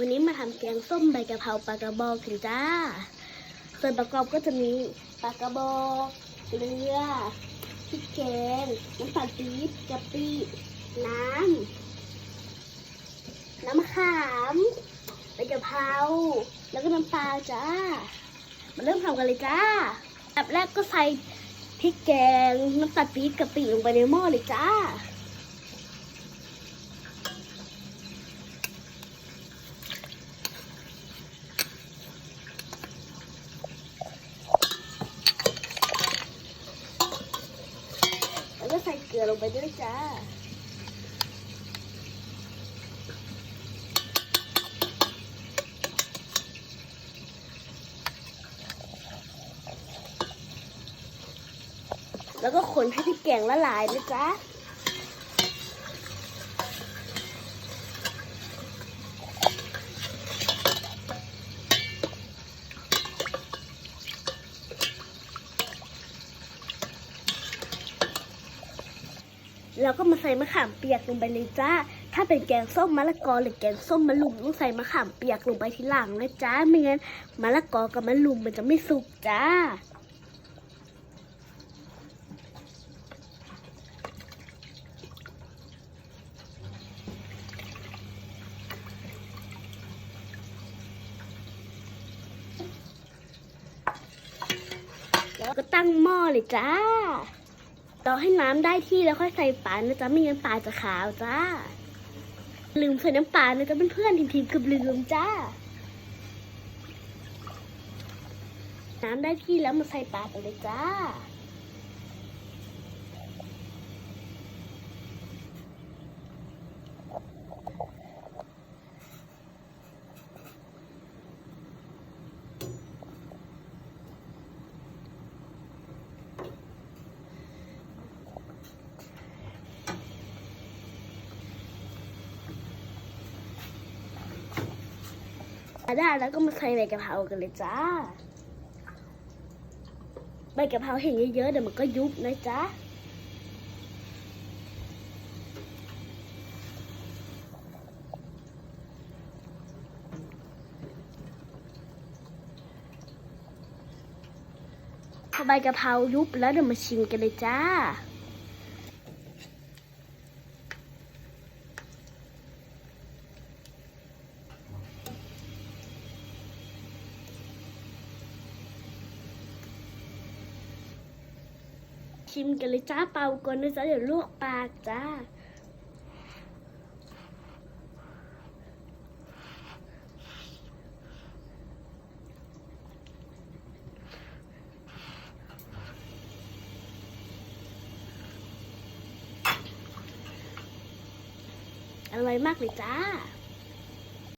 วันนี้มาทำแกงส้มใบกะเพราปลากระบอกกันจ้า ส่วนประกอบก็จะมีปลากระบอกเกลือพริกแกงน้ำตาลปี๊บกะปิน้ำน้ำมะขามใบกะเพราแล้วก็น้ำปลาจ้า มาเริ่มทำกันเลยจ้าอันดับแรกก็ใส่พริกแกงน้ำตาลปี๊บกะปิลงไปในหม้อเลยจ้า แล้วก็ใส่เกลือลงไปด้วยจ้าแล้วก็คนให้พริกแกงละลายนะจ๊ะ แล้วก็มาใส่มะขามเปียกลงไปเลยจ้า ถ้าเป็นแกงส้มมะละกอหรือแกงส้มมะลุมต้องใส่มะขามเปียกลงไปทีหลังนะจ้าไม่งั้นมะละกอกับมะลุมมันจะไม่สุกจ้าแล้วก็ตั้งหม้อเลยจ้า รอให้น้ำได้ที่แล้วค่อยใส่ปลานะจ๊ะไม่งั้นปลาจะขาวจ้า ลืมใส่น้ำปลานะจ๊ะเพื่อนๆทีมๆเกือบลืมจ้า น้ำได้ที่แล้วมาใส่ปลาไปเลยจ้า ได้แล้วก็มาใส่ใบกะเพรากันเลยจ้า ใบกะเพราเห็นเยอะๆเดี๋ยวมันก็ยุบนะจ๊ะพอใบกะเพรายุบแล้วเดี๋ยวมาชิมกันเลยจ้า ชิมกันเลยจ้าเป่าก่อนนะจ๊ะเดี๋ยวลวกปากจ้าอร่อยมากเลยจ้า